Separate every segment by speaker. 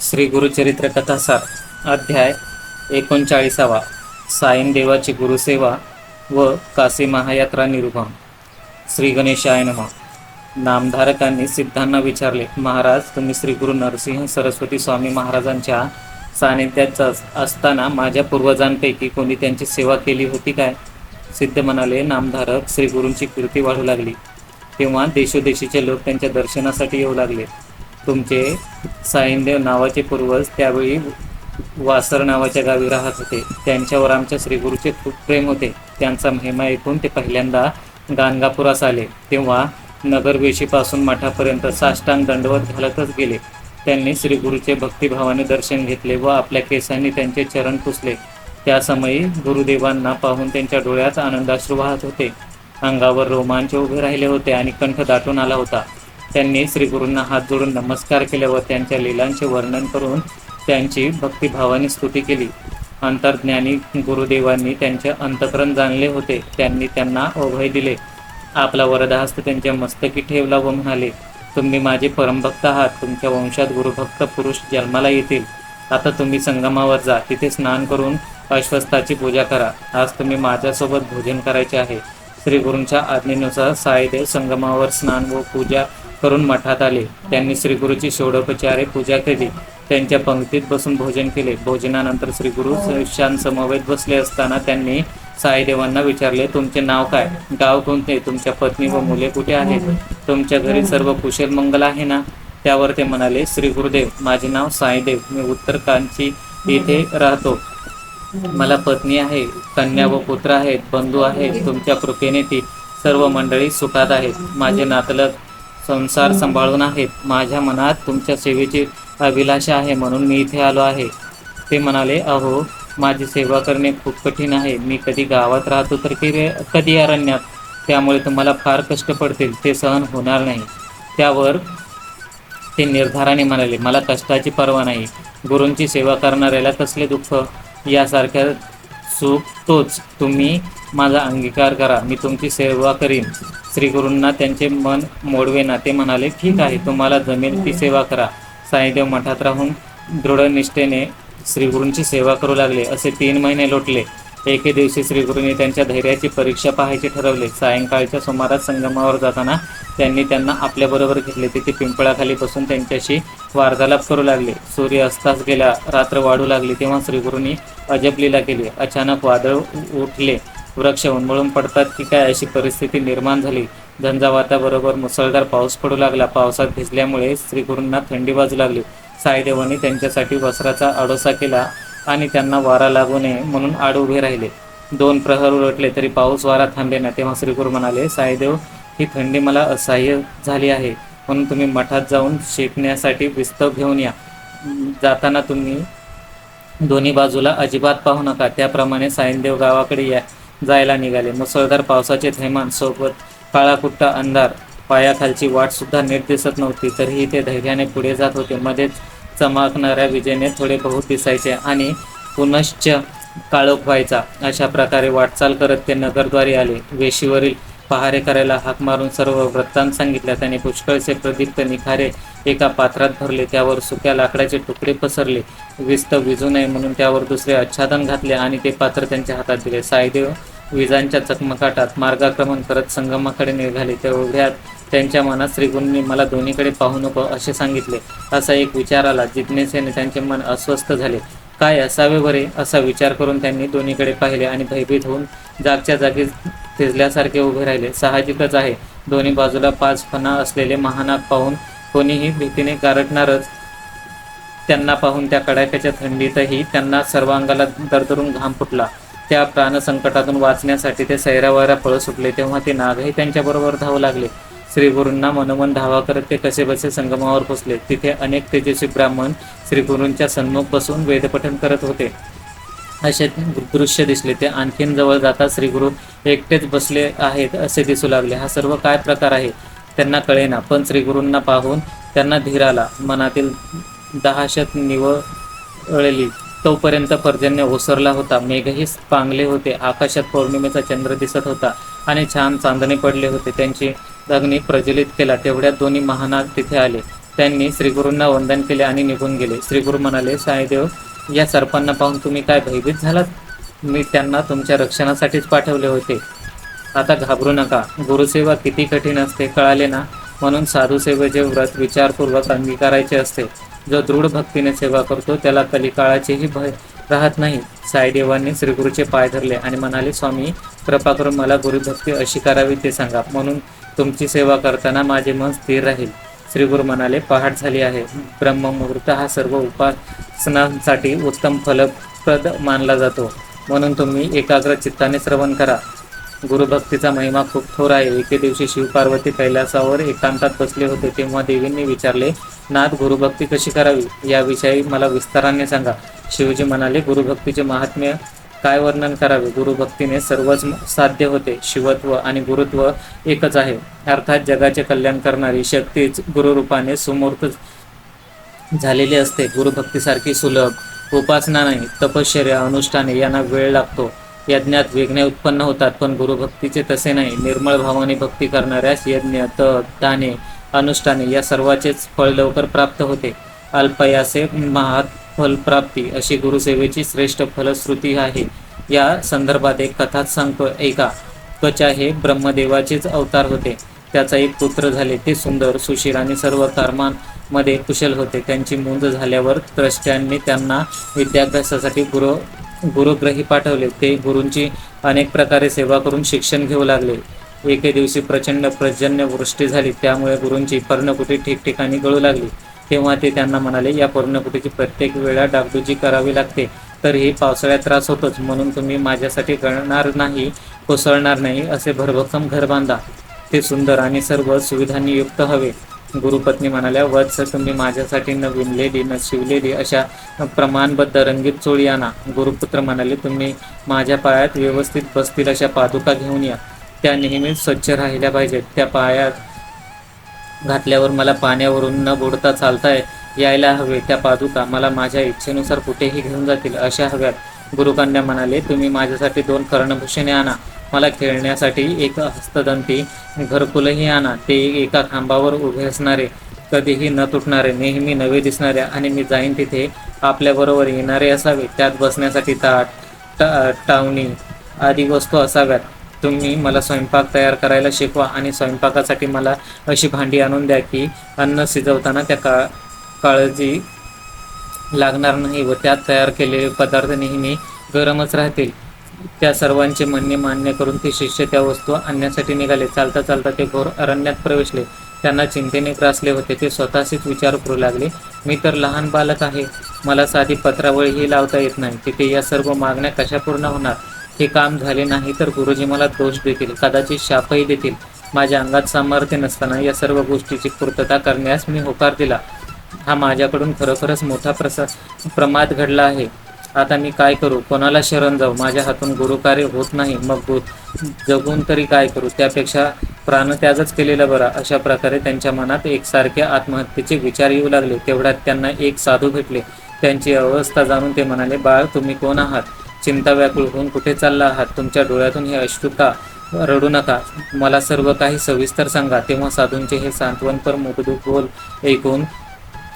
Speaker 1: श्री गुरुचरित्र कथासार अध्याय एकोणचाळीसावा. साईन देवाची गुरुसेवा व काशी महायात्रा निरूपण श्री गणेशाय नम. नामधारकांनी सिद्धांना विचारले महाराज तुम्ही श्री गुरु नरसिंह सरस्वती स्वामी महाराजांच्या सानिध्यात असताना माझ्या पूर्वजांपैकी कोणी त्यांची सेवा केली होती काय? सिद्ध म्हणाले नामधारक श्री गुरूंची कीर्ती वाढू लागली. तेव्हा देशोदेशीचे लोक त्यांच्या दर्शनासाठी येऊ लागले. तुमचे साईनदेव नावाचे पूर्वज त्यावेळी वासर नावाच्या गावी राहत होते. त्यांच्यावर आमच्या श्रीगुरूचे खूप प्रेम होते. त्यांचा महिमा ऐकून ते पहिल्यांदा गाणगापुरास आले. तेव्हा नगरवेशीपासून मठापर्यंत साष्टांग दंडवत घालतच गेले. त्यांनी श्रीगुरूचे भक्तिभावाने दर्शन घेतले व आपल्या केसांनी त्यांचे चरण पुसले. त्या समयी गुरुदेवांना पाहून त्यांच्या डोळ्यात आनंदाश्रू वाहत होते. अंगावर रोमांच उभे राहिले होते आणि कंठ दाटून आला होता. त्यांनी श्रीगुरूंना हात जोडून नमस्कार केले व त्यांच्या लीलांचे वर्णन करून त्यांची भक्तिभावाने स्तुती केली. अंतर्ज्ञानी गुरुदेवांनी त्यांचे अंतकरण जाणले होते. त्यांनी त्यांना अभय दिले. आपला वरदहस्त त्यांच्या मस्तकी ठेवला व म्हणाले तुम्ही माझे परमभक्त आहात. तुमच्या वंशात गुरुभक्त पुरुष जन्माला येतील. आता तुम्ही संगमावर जा. तिथे स्नान करून अश्वस्थाची पूजा करा. आज तुम्ही माझ्यासोबत भोजन करायचे आहे. श्री गुरूंच्या आज्ञेनुसार साईदेव संगमावर स्नान व पूजा करून मठात आले. त्यांनी श्रीगुरूची षोडोपचारे पूजा केली. त्यांच्या पंक्तीत बसून भोजन केले. भोजनानंतर श्रीगुरु समवेत बसले असताना त्यांनी साईदेवांना विचारले तुमचे नाव काय? गाव कोणते? तुमच्या पत्नी व मुले कुठे आहेत? तुमच्या घरी सर्व कुशल मंगल आहे ना? त्यावर ते म्हणाले श्री गुरुदेव माझे नाव साईदेव. मी उत्तर कांची येथे राहतो. मला पत्नी आहे कन्या व पुत्र आहेत बंधू आहेत. तुमच्या कृपेने ती सर्व मंडळी सुखात आहेत. माझे नातलग संसार सांभाळून आहेत. माझ्या मनात तुमच्या सेवेची अभिलाषा आहे म्हणून मी इथे आलो आहे. ते म्हणाले अहो माझी सेवा करणे खूप कठीण आहे. मी कधी गावात राहतो तर कधी अरण्यात. त्यामुळे तुम्हाला फार कष्ट पडतील. ते सहन होणार नाही. त्यावर ते निर्धाराने म्हणाले मला कष्टाची पर्वा नाही. गुरूंची सेवा करणाऱ्याला कसले दुःख? यासारख्या सुख तोच. तुम्ही माझा अंगीकार करा. मी तुमची सेवा करीन. श्रीगुरूंना त्यांचे मन मोडवे. ना ते म्हणाले ठीक आहे तुम्हाला जमेल ती सेवा करा. साईदेव मठात राहून दृढनिष्ठेने श्रीगुरूंची सेवा करू लागले. असे तीन महिने लोटले. एके दिवशी श्रीगुरूंनी त्यांच्या धैर्याची परीक्षा पाहायचे ठरवले. सायंकाळच्या सुमारास संगमावर जाताना त्यांनी त्यांना आपल्याबरोबर घेतले. तिथे पिंपळाखाली बसून त्यांच्याशी वार्तालाप करू लागले. सूर्य अस्तास गेला रात्र वाढू लागली तेव्हा श्रीगुरूंनी अजब लीला केली. अचानक वादळ उठले. वृक्ष उन्मळून पडतात की काय अशी परिस्थिती निर्माण झाली. झंझावाताबरोबर मुसळधार पाऊस पडू लागला. पावसात भिजल्यामुळे श्रीगुरूंना थंडी वाजू लागली. साईदेवांनी त्यांच्यासाठी वस्त्राचा आडोसा केला आणि त्यांना वारा लागू नये म्हणून आड उभे राहिले. दोन प्रहर उलटले तरी पाऊस वारा थांबले ना तेव्हा श्रीगुरू म्हणाले साईदेव ही थंडी मला असह्य झाली आहे. म्हणून तुम्ही मठात जाऊन शेकण्यासाठी विस्तव घेऊन या. जाताना तुम्ही दोन्ही बाजूला अजिबात पाहू नका. त्याप्रमाणे साईनदेव गावाकडे या. जायला निघाले. मुसळधार पावसाचे थैमान सोबत काळाकुट्टा अंधार. पायाखालची वाट सुद्धा नीट दिसत नव्हती तरीही ते धैर्याने पुढे जात होते. मध्येच चमकणाऱ्या विजेने थोडे बहुत दिसायचे आणि पुनश्च काळोख व्हायचा. अशा प्रकारे वाटचाल करत ते नगरद्वारे आले. वेशीवरील पहारे करायला हाक मारून सर्व वृत्तांत सांगितल्या त्याने पुष्कळचे प्रदीप्त निखारे एका पात्रात भरले. त्यावर सुक्या लाकडाचे तुकडे पसरले. विस्त विजू नये म्हणून त्यावर दुसरे आच्छादन घातले आणि ते पात्र त्यांच्या हातात दिले. साईदेव विजांच्या चकमकाटात मार्गाक्रमण करत संगमाकडे निघाले. तेवढ्यात त्यांच्या मनात श्रीगुरूंनी मला दोन्हीकडे पाहू नको असे सांगितले. असा एक विचार आला. जिज्ञेसेने त्यांचे मन अस्वस्थ झाले. काय असावे बरे असा विचार करून त्यांनी दोन्हीकडे पाहिले आणि भयभीत होऊन जागच्या जागी थिजल्यासारखे उभे राहिले. साहजिकच आहे. दोन्ही बाजूला पाच फणा असलेले महानाग पाहून कोणीही भीतीने गारटणारच त्यांना पाहून त्या कडाक्याच्या थंडीतही त्यांना सर्वांगाला दरदरून घाम फुटला. त्या प्राणसंकटातून वाचण्यासाठी ते सैरावैरा पळ सुटले तेव्हा ते नागही त्यांच्याबरोबर धावू लागले. श्रीगुरूंना मनोमन धावा करत ते कसेबसे संगमावर पोचले? तिथे अनेक तेजस्वी ब्राह्मण श्रीगुरूंच्या सन्मुख बसून वेदपठण करत होते. असे दृश्य दिसले. ते आणखीन जवळ जाता श्रीगुरू एकटेच बसले आहेत असे दिसू लागले. हा सर्व काय प्रकार आहे? त्यांना कळेना पण श्रीगुरूंना पाहून त्यांना धीर आला. मनातील दहाशत निवळली. तोपर्यंत पर्जन्य ओसरला होता. मेघही पांगले होते. आकाशात पौर्णिमेचा चंद्र दिसत होता आणि छान चांदणे पडले होते. त्यांची अग्नी प्रज्वलित केला. तेवढ्यात दोन्ही महानाग तिथे आले. त्यांनी श्रीगुरूंना वंदन केले आणि निघून गेले. श्रीगुरू म्हणाले साईदेव या सर्पांना पाहून तुम्ही काय भयभीत झालात? मी त्यांना तुमच्या रक्षणासाठीच पाठवले होते. आता घाबरू नका. गुरुसेवा किती कठीण असते कळाले ना? म्हणून साधूसेवेचे व्रत विचारपूर्वक अंगीकारायचे असते जो दृढ भक्तीने सेवा करतो त्याला कलिकाळाचेही भय राहत नाही. साईदेवांनी श्रीगुरूचे पाय धरले आणि म्हणाले स्वामी कृपा करून मला गुरुभक्ती अशी करावी ते सांगा. म्हणून तुमची सेवा करताना माझे मन स्थिर राहील. श्रीगुरू म्हणाले पहाट झाली आहे. ब्रह्ममुहूर्त हा सर्व उपासनांसाठी उत्तम फलप्रद मानला जातो. म्हणून तुम्ही एकाग्र चित्ताने श्रवण करा. गुरुभक्तीचा महिमा खूप थोर आहे. एके दिवशी शिवपार्वती कैलासावर एकांतात बसले होते तेव्हा देवींनी विचारले नाथ गुरुभक्ती कशी करावी? याविषयी मला विस्ताराने सांगा. शिवजी म्हणाले गुरुभक्तीचे महात्म्य काय वर्णन करावे? गुरुभक्तीने सर्वच साध्य होते. शिवत्व आणि गुरुत्व एकच आहे. अर्थात जगाचे कल्याण करणारी शक्तीच गुरुरूपाने सुमूर्त झालेली असते. गुरुभक्तीसारखी सुलभ उपासना नाही. तपश्चर्या अनुष्ठाने यांना वेळ लागतो. यज्ञात विघ्ने उत्पन्न होतात पण गुरुभक्तीचे तसे नाही. निर्मळ भावाने भक्ती करणाऱ्यास यज्ञ तप दाने अनुष्ठाने या सर्वाचेच फळ लवकर प्राप्त होते. अल्पयासे महात फलप्राप्ती अशी गुरुसेवेची श्रेष्ठ फलश्रुती आहे. या संदर्भात एक कथाच सांगतो. ऐका त्वचा हे ब्रह्मदेवाचेच अवतार होते. त्याचा एक पुत्र झाले. ते सुंदर सुशील आणि सर्व कर्मांमध्ये कुशल होते. त्यांची मुंज झाल्यावर त्रष्ट्यांनी त्यांना विद्याभ्यासासाठी गुरु गुरुग्रही पाठवले. ते गुरूंची अनेक प्रकारे सेवा करून शिक्षण घेऊ लागले. एके दिवशी प्रचंड पर्जन्य वृष्टी झाली. त्यामुळे गुरूंची पर्णकुटी ठिकठिकाणी गळू लागली. तेव्हा ते त्यांना म्हणाले या पर्णकुटीची प्रत्येक वेळा डागडुजी करावी लागते. तर ही पावसाळ्यात त्रास होतोच. म्हणून तुम्ही माझ्यासाठी गळणार नाही कोसळणार नाही असे भरभक्कम घर बांधा. ते सुंदर आणि सर्व सुविधांनी युक्त हवे. गुरुपत्नी म्हणाल्या वत्स तुम्ही माझ्यासाठी न विणलेली न शिवलेली अशा प्रमाणबद्ध रंगीत चोळी आणा. गुरुपुत्र म्हणाले तुम्ही माझ्या पायात व्यवस्थित बसतील अशा पादुका घेऊन या. त्या नेहमीच स्वच्छ राहिल्या पाहिजेत. त्या पायात घातल्यावर मला पाण्यावरून न बुडता चालताय यायला हवे. त्या पादुका मला माझ्या इच्छेनुसार कुठेही घेऊन जातील अशा हव्यात. गुरुकन्या म्हणाले तुम्ही माझ्यासाठी दोन कर्णभूषणे आणा. मला खेळण्यासाठी एक हस्तदंती घरकुलही आणा. ते एका खांबावर उभे असणारे कधीही न तुटणारे नेहमी नवे दिसणारे आणि मी जाईन तिथे आपल्याबरोबर येणारे असावे. त्यात बसण्यासाठी ताट टा टावणी आदी वस्तू असाव्यात. तुम्ही मला स्वयंपाक तयार करायला शिकवा आणि स्वयंपाकासाठी मला अशी भांडी आणून द्या की अन्न शिजवताना त्या का काळजी लागणार नाही व त्यात तयार केलेले पदार्थ नेहमी गरमच राहतील. त्या सर्वांचे म्हणणे मान्य करून ते शिष्य त्या वस्तू आणण्यासाठी निघाले. चालता चालता ते घोर अरण्यात प्रवेशले. त्यांना चिंतेने ग्रासले होते. ते स्वतःशीच विचार करू लागले. मी तर लहान बालक आहे. मला साधी पत्रावळीही लावता येत नाही. तिथे या सर्व मागण्या कशा पूर्ण होणार? हे काम झाले नाही तर गुरुजी मला दोष देतील कदाचित शापही देतील. माझ्या अंगात सामर्थ्य नसताना या सर्व गोष्टीची पूर्तता करण्यास मी होकार दिला. हा माझ्याकडून खरोखरच मोठा प्रसा प्रमाद घडला आहे. आता मी काय करू? कोणाला शरण जाऊ? माझ्या हातून गुरुकार्य होत नाही. मग जगून तरी काय करू? त्यापेक्षा प्राणत्यागच केलेला बरा. अशा प्रकारे त्यांच्या मनात एकसारख्या आत्महत्येचे विचार येऊ लागले. तेवढ्यात त्यांना एक साधू भेटले. त्यांची अवस्था जाणून ते म्हणाले बाळ तुम्ही कोण आहात? चिंता व्याकुळ होऊन कुठे चालला आहात? तुमच्या डोळ्यातून हे अश्रुता रडू नका. मला सर्व काही सविस्तर सांगा. तेव्हा साधूंचे हे सांत्वनपर मुखदूक बोल ऐकून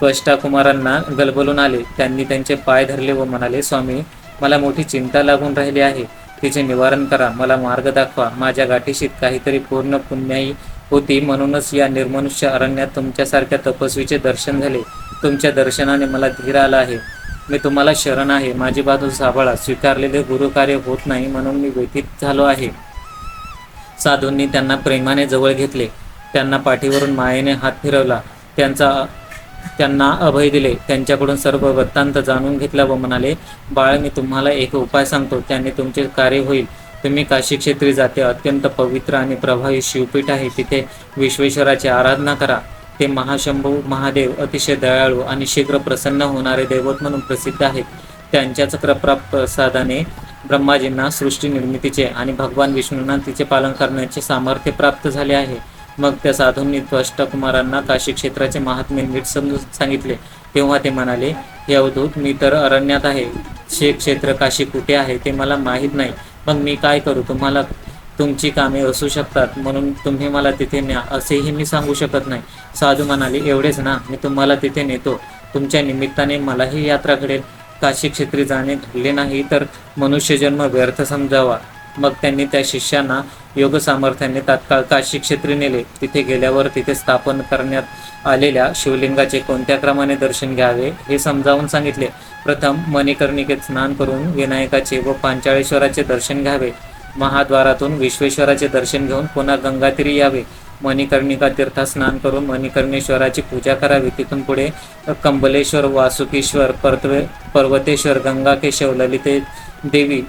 Speaker 1: त्वष्टाकुमारांना गलबलून आले. त्यांनी त्यांचे पाय धरले व म्हणाले स्वामी मला मोठी चिंता लागून राहिली आहे. तिचे निवारण करा. मला मार्ग दाखवा. माझ्या गाठीशीत काहीतरी पूर्ण पुण्याई होती म्हणूनच या निर्मनुष्य अरण्यात तुमच्यासारख्या तपस्वीचे दर्शन झाले. तुमच्या दर्शनाने मला धीर आला आहे. मी तुम्हाला शरण आहे. माझी बाजू साभाळा. स्वीकारलेले गुरुकार्य होत नाही म्हणून मी व्यथित झालो आहे. साधूंनी त्यांना प्रेमाने जवळ घेतले. त्यांना पाठीवरून मायेने हात फिरवला. त्यांचा त्यांना अभय दिले. त्यांच्याकडून सर्व वृत्तांत जाणून घेतला व म्हणाले बाळ मी तुम्हाला एक उपाय सांगतो. त्याने तुमचे कार्य होईल. तुम्ही काशी क्षेत्री जाते. अत्यंत पवित्र आणि प्रभावी शिवपीठ आहे. तिथे विश्वेश्वराची आराधना करा. ते महाशंभू महादेव अतिशय दयाळू आणि शीघ्र प्रसन्न होणारे दैवत म्हणून प्रसिद्ध आहेत. त्यांच्याच कृपा प्रसादाने ब्रह्माजींना सृष्टी निर्मितीचे आणि भगवान विष्णूंना तिचे पालन करण्याचे सामर्थ्य प्राप्त झाले आहे. मग त्या साधूंनी त्वष्टकुमारांना काशी क्षेत्राचे महात्म्य नीट समजून सांगितले. तेव्हा ते म्हणाले हे अवधूत मी तर अरण्यात आहे. शे क्षेत्र काशी कुठे आहे ते मला माहीत नाही. मग मी काय करू? तुम्हाला तुमची कामे असू शकतात म्हणून तुम्ही मला तिथे न्या असेही मी सांगू शकत नाही. साधू म्हणाले एवढेच ना मी तुम्हाला तिथे नेतो. तुमच्या निमित्ताने मलाही यात्रा घडेल. काशी क्षेत्री जाणे घडले नाही तर मनुष्यजन्म व्यर्थ समजावा. मग त्यांनी त्या शिष्यांना योग सामर्थ्याने तात्काळ काशी क्षेत्री नेले. तिथे गेल्यावर तिथे स्थापन करण्यात आलेल्या शिवलिंगाचे कोणत्या क्रमाने दर्शन घ्यावे हे समजावून सांगितले. प्रथम मणिकर्णिकेत स्नान करून विनायकाचे व पांचाळेश्वराचे दर्शन घ्यावे. महाद्वारातून विश्वेश्वराचे दर्शन घेऊन पुन्हा गंगातीरी यावे. मणिकर्णिका तीर्थात स्नान करून मणिकर्णेश्वराची पूजा करावी. तिथून पुढे कंबलेश्वर वासुकेश्वर पर्तवे पर्वतेश्वर गंगाकेशव ललिते देवी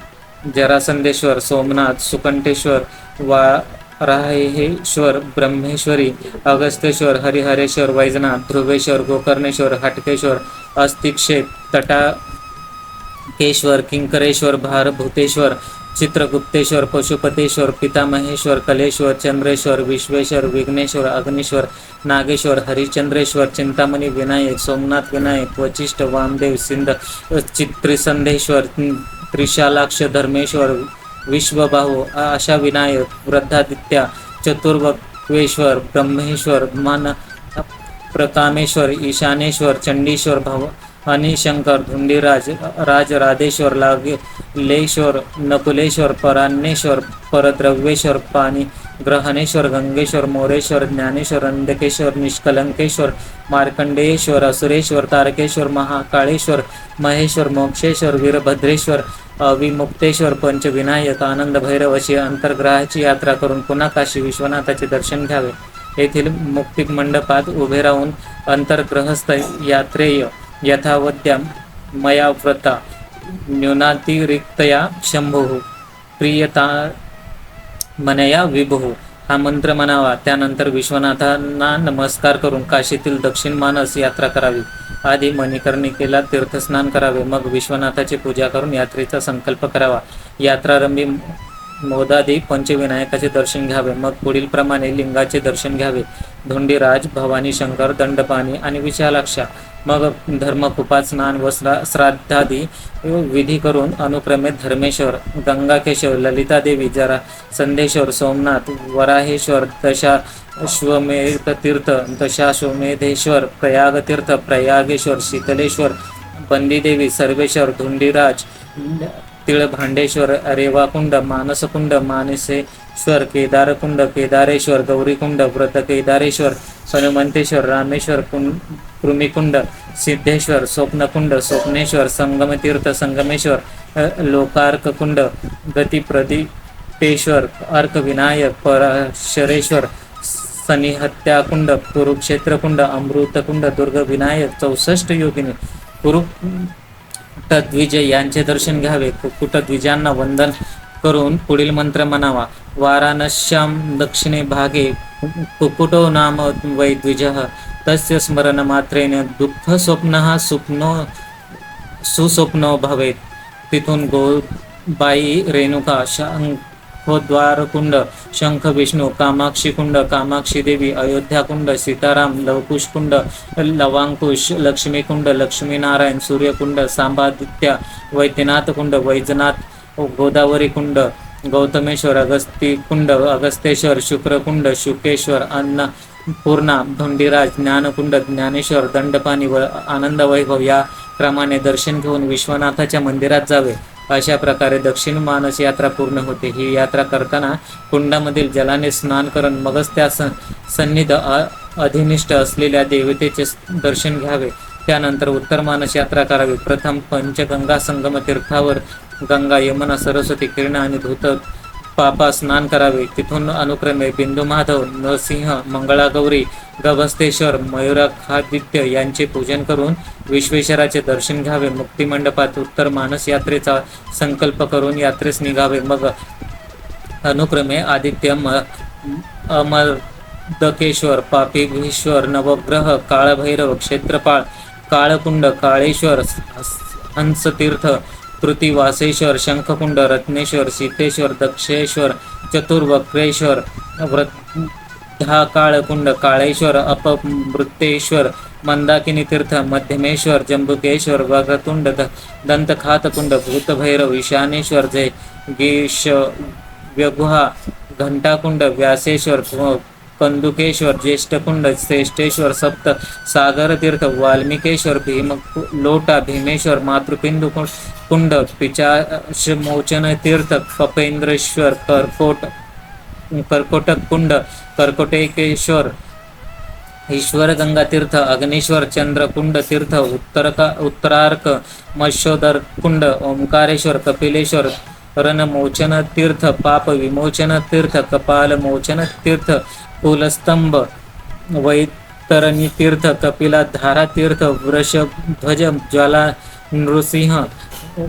Speaker 1: जरासंदेश्वर सोमनाथ सुकंठेश्वर वा राहेश्वर ब्रह्मेश्वरी अगस्तेश्वर हरिहरेश्वर वैजनाथ ध्रुवेश्वर गोकर्णेश्वर हटकेश्वर अस्तिक्षेप तटाकेश्वर किंकरेश्वर भारभूतेश्वर चित्रगुप्तेश्वर, पशुपतेश्वर, पितामहेश्वर, कलेश्वर, चंद्रेश्वर, विश्वेश्वर, विघ्नेश्वर, अग्नीश्वर, नागेश्वर हरिचंद्रेश्वर चिंतामणि विनायक, सोमनाथ विनायक वचिष्ठ वामदेव, सिंध, चित्रिसंधेश्वर, त्रिशालाक्ष, धर्मेश्वर, विश्वबाहू, आशा विनायक, वृद्धादित्य, चतुर्वक्वेश्वर, ब्रह्मेश्वर मन प्रकामेश्वर ईशानेश्वर, चंडीश्वर, भव शंकर धुंडीराज राज राजराधेश्वर लागलेश्वर नकुलेश्वर परान्नेश्वर परद्रव्येश्वर पाणी ग्रहणेश्वर गंगेश्वर मोरेश्वर ज्ञानेश्वर अंधकेश्वर निष्कलंकेश्वर मार्कंडेश्वर असुरेश्वर तारकेश्वर महाकाळेश्वर महेश्वर मोक्षेश्वर वीरभद्रेश्वर अविमुक्तेश्वर पंचविनायक आनंद भैरव अशी अंतर्ग्रहाची यात्रा करून पुन्हा काशी विश्वनाथाचे दर्शन घ्यावे. येथील मुक्तिक मंडपात उभे राहून अंतर्ग्रहस्थ यात्रेय यथावद्या मया व्रता न्यूनातिरिक्तया शंभू प्रियता मनया विभू। हा मंत्र म्हणावा. त्यानंतर विश्वनाथांना नमस्कार करून काशीतील दक्षिण मानस यात्रा करावी. आधी मणिकर्णिकेला तीर्थस्नान करावे. मग विश्वनाथाची पूजा करून यात्रेचा संकल्प करावा. यात्रारंभी मोदादी पंचविनायकाचे दर्शन घ्यावे. मग पुढील प्रमाणे लिंगाचे दर्शन घ्यावे. धोंडीराज भवानी शंकर दंडपाणी आणि विशालाक्षा. मग धर्मकुपात स्नान व श्राद्धादी विधी करून अनुक्रमे धर्मेश्वर गंगाकेशव ललितादेवी जरा संदेश्वर सोमनाथ वराहेश्वर दशा श्वमेध तीर्थ दशाश्वमेधेश्वर प्रयागतीर्थ प्रयागेश्वर शीतलेश्वर बंदीदेवी सर्वेश्वर धुंडीराज तिळभांडेश्वर रेवाकुंड मानसकुंड मानसे मानसेश्वर केदारकुंड केदारेश्वर गौरीकुंड व्रत केदारेश्वर हनुमंतेश्वर रामेश्वर कृमिकुंड सिद्धेश्वर स्वप्नकुंड स्वप्नेश्वर संगमतीर्थ संगमेश्वर लोकार्ककुंड गतिप्रदीपेश्वर अर्कविनायक परशरेश्वर सनिहत्याकुंड कुरुक्षेत्रकुंड अमृतकुंड दुर्गविनायक चौसष्ट योगिनी कुरु कुटद्विजय यांचे दर्शन घ्यावे. कुटद्विजांना वंदन. करून पुढील मंत्र म्हणावा. वाराणस्याम दक्षिणे भागे कुकुटो नाम वैद्विज तस्य स्मरण मात्रेन दुःख स्वप्न स्वप्नो सुस्वप्नो भवेत। तिथून गोबाई रेणुका शंखोद्वारकुंड शंख विष्णू कामाक्षी कुंड कामाक्षी देवी अयोध्या कुंड सीताराम लवकुश कुंड लवांकुश लक्ष्मीकुंड लक्ष्मीनारायण सूर्यकुंड सांबादित्य वैद्यनाथ कुंड वैजनाथ हो, गोदावरी कुंड गौतमेश्वर अगस्ती कुंड अगस्तेश्वर शुक्रकुंड शुकेश्वर अन्न पूर्णा धोंडीराज ज्ञानकुंड ज्ञानेश्वर दंडपाणी व आनंद वैभव या क्रमाने दर्शन घेऊन विश्वनाथाच्या मंदिरात जावे. अशा प्रकारे दक्षिण मानस यात्रा पूर्ण होते. ही यात्रा करताना कुंडामधील जलाने स्नान करून मगच त्या सन्निध अधिनिष्ठ असलेल्या देवतेचे दर्शन घ्यावे. त्यानंतर उत्तर मानस यात्रा करावी. प्रथम पंचगंगा संगम तीर्थावर गंगा यमुना सरस्वती किरणा आणि धूत पापा स्नान करावे. तिथून अनुक्रमे बिंदू माधव नरसिंह मंगळागौरी गभस्तेश्वर मयुराखादित्य यांचे पूजन करून विश्वेश्वराचे दर्शन घ्यावे. मुक्तिमंडपात उत्तर मानस यात्रेचा संकल्प करून यात्रेस निघावे. मग अनुक्रमे आदित्य म अमर्दकेश्वर पापिभीश्वर नवग्रह काळभैरव क्षेत्रपाळ काळकुंड काळेश्वर हंसतीर्थ कृतिवासेश्वर शंखकुंड रत्नेश्वर सीतेश्वर दक्षेश्वर चतुर्वक्रेश्वर व्रद्धाकाळकुंड काळेश्वर अपमृतेश्वर मंदाकिनी तीर्थ मध्यमेश्वर जंबुकेश्वर वक्रतुंड दंतखातकुंड भूतभैरव ईशानेश्वर जय गेश व्यगुहा घंटाकुंड व्यासेश्वर कंदुकेश्वर ज्येष्ठकुंड श्रेष्ठेश्वर सप्त सागर तीर्थ वाल्मिकेश्वर भीम लोटा भीमेश्वर मातृपिंडू कुंड पिचाश मोचन तीर्थ कपेंद्रेश्वर कर्कोट कर्कोटक कुंड कर्कोटेकेश्वर ईश्वर गंगा तीर्थ अग्नीश्वर चंद्रकुंड तीर्थ उत्तरका उत्तरार्क मशोदर कुंड ओंकारेश्वर कपिलेश्वर रणमोचन तीर्थ पाप विमोचन तीर्थ कपाल मोचन तीर्थ कुलस्तंभ वैतरणी तीर्थ कपिला धारा तीर्थ वृषध्वज ज्वाला नृसिंह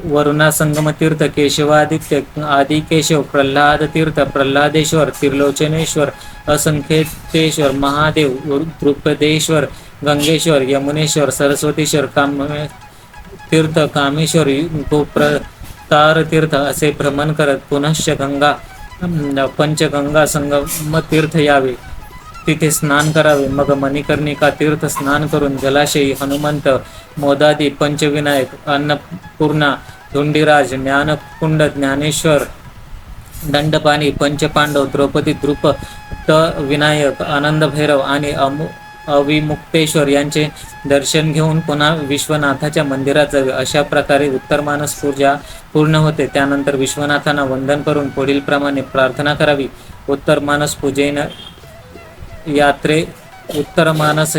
Speaker 1: वरुणा संगम तीर्थ केशवादित्य आदि केशव प्रल्हाद तीर्थ प्रल्हादेश्वर त्रिलोचनेश्वर असंख्येश्वर महादेव, द्रुपदेश्वर, गंगेश्वर, यमुनेश्वर, सरस्वतीश्वर काम तीर्थ कामेश्वर गोप्रतार तीर्थ असे भ्रमण करत पुनश्च गंगा पंचगंगा संगम तीर्थ यावे. तिथे स्नान करावे. मग मणिकर्णिका तीर्थ स्नान करून जलाशयी हनुमंत मोदादी पंचविनायक अन्नपूर्णा धुंडीराज ज्ञानकुंड ज्ञानेश्वर दंडपाणी पंचपांडव द्रौपदी द्रुप त विनायक आनंद भैरव आणि अमु अविमुक्तेश्वर यांचे दर्शन घेऊन पुन्हा विश्वनाथाच्या मंदिरात जावे. अशा प्रकारे उत्तर मानस पूजा पूर्ण होते. त्यानंतर विश्वनाथांना वंदन करून पुढील प्रमाणे प्रार्थना करावी. उत्तर मानस पूजेन यात्रे उत्तर मानस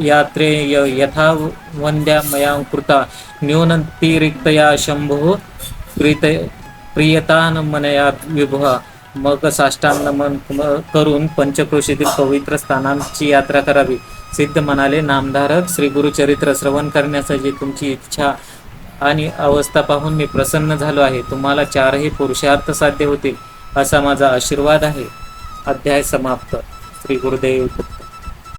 Speaker 1: यात्रे य- यथा वंद्या मया कृता. न्यूनतिरिक्तया शंभो प्रीत प्रियतान मनया विभुहा मग साष्टांग नमन करून पंचक्रोशीतील पवित्र स्थानांची यात्रा करावी. सिद्ध म्हणाले नामधारक श्री गुरुचरित्र श्रवण करण्याची तुमची इच्छा आणि अवस्था पाहून मी प्रसन्न झालो आहे. तुम्हाला चारही पुरुषार्थ साध्य होतील असा माझा आशीर्वाद आहे. अध्याय समाप्त. श्री गुरुदेव.